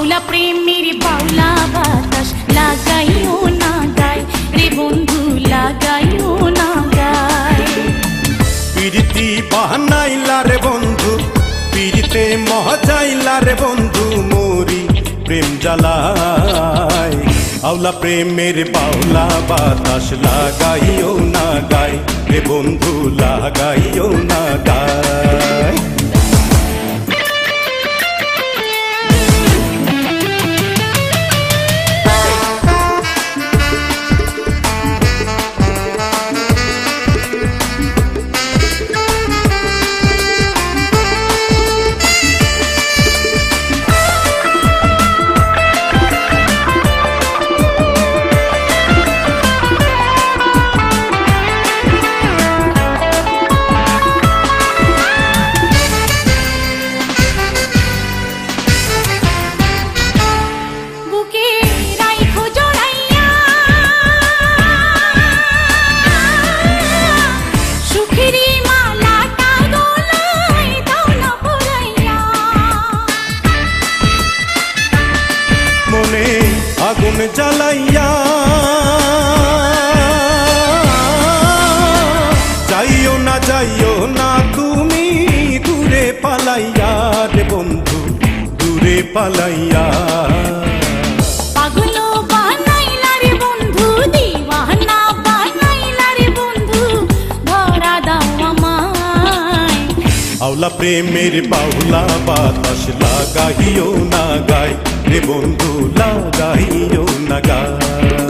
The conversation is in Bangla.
হাওলা প্রেমের বাউলা বাতাস, লাগাইও না গায়। রে বন্ধু, লাগাইও না গায়। প্রীতি বাহানাইলা রে বন্ধু, পিরিতে মহাজাইলা রে বন্ধু, মোরি প্রেম জ্বালায়। আউলা প্রেমের বাউলা বাতাস, লাগাইও না গায়। রে বন্ধু, লাগাইও না গায়। মনে আগুন জ্বালাইয়া যাইও না যাইও না তুমি দূরে পালাইয়া রে বন্ধু দূরে পালাইয়া। আওলা প্রেমের বাউলা বাতাস লাগাইও না গায় রে বন্ধু লাগাইও না গায়